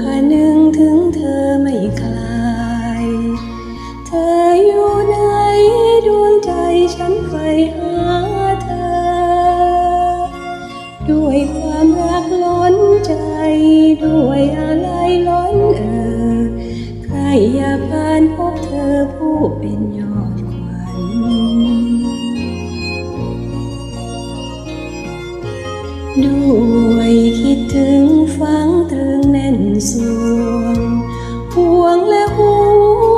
ค่ะนึงถึงเธอไม่คลาย เธออยู่ในดวงใจฉันไฟหาเธอ ด้วยความรักล้นใจ ด้วยอะไรล้นเออใครอยากผ่านพบเธอผู้เป็นยอดขวัญ ด้วยคิดถึงฟังตรึงแน่นสวงห่วงและห่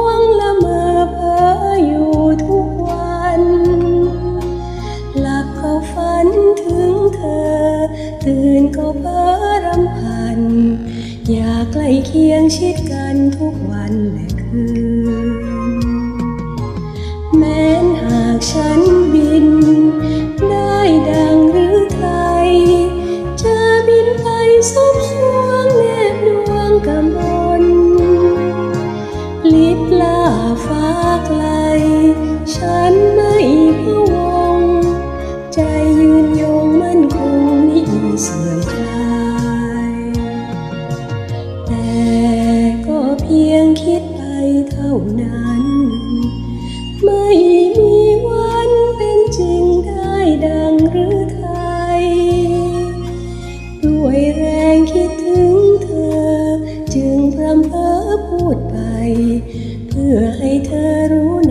วงละเมอเพ้ออยู่ทุกวัน หลับก็ฝันถึงเธอ ตื่นก็เพ้อรำพัน อยากใกล้เคียงชิดกันทุกวันและคืน แม้นหากฉัน เท่านั้น ไม่มีวันเป็นจริงได้ดังหรือไทย ด้วยแรงคิดถึงเธอ จึงพรำเพ้อพูดไป เพื่อให้เธอรู้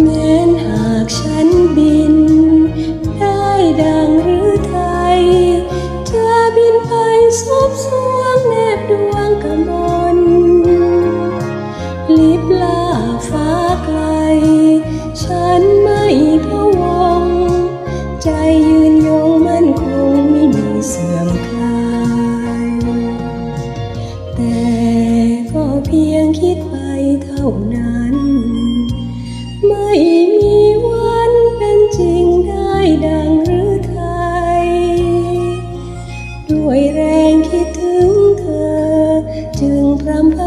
แม้นหากฉัน วยแรงคิดถึงเธอ จึงพรำพ